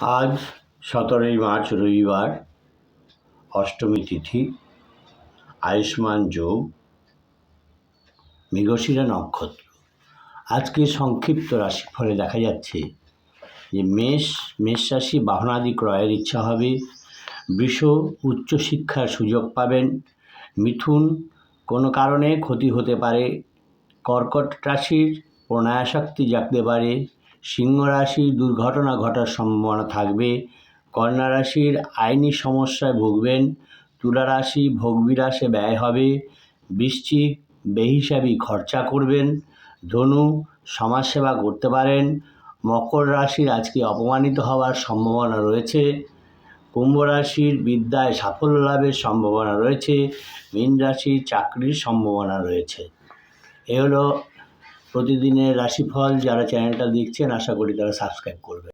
আজ সতেরোই মার্চ রবিবার, অষ্টমী তিথি, আয়ুষ্মান যোগ মৃগশিরা নক্ষত্র। আজকে সংক্ষিপ্ত রাশিফলে দেখা যাচ্ছে যে মেষ মেষ রাশি বাহনাদি ক্রয়ের ইচ্ছা হবে। বৃষ উচ্চশিক্ষার সুযোগ পাবেন। মিথুন কোনো কারণে ক্ষতি হতে পারে। কর্কট রাশির প্রণয়াসক্তি জাগতে পারে। সিংহ রাশি দুর্ঘটনা ঘটার সম্ভাবনা থাকবে। কন্যা রাশির আইনি সমস্যায় ভুগবেন। তুলা রাশি ভোগবিলাসে ব্যয় হবে। বৃশ্চিক বেহিসাবি খরচা করবেন। ধনু সমাজসেবা করতে পারেন। মকর রাশির আজকে অপমানিত হওয়ার সম্ভাবনা রয়েছে। কুম্ভ রাশির বিদ্যায় সাফল্য লাভের সম্ভাবনা রয়েছে। মীন রাশির চাকরির সম্ভাবনা রয়েছে। এ হলো প্রতিদিনের রাশিফল যারা চ্যানেলটা দেখছেন আশা করি তারা সাবস্ক্রাইব করবে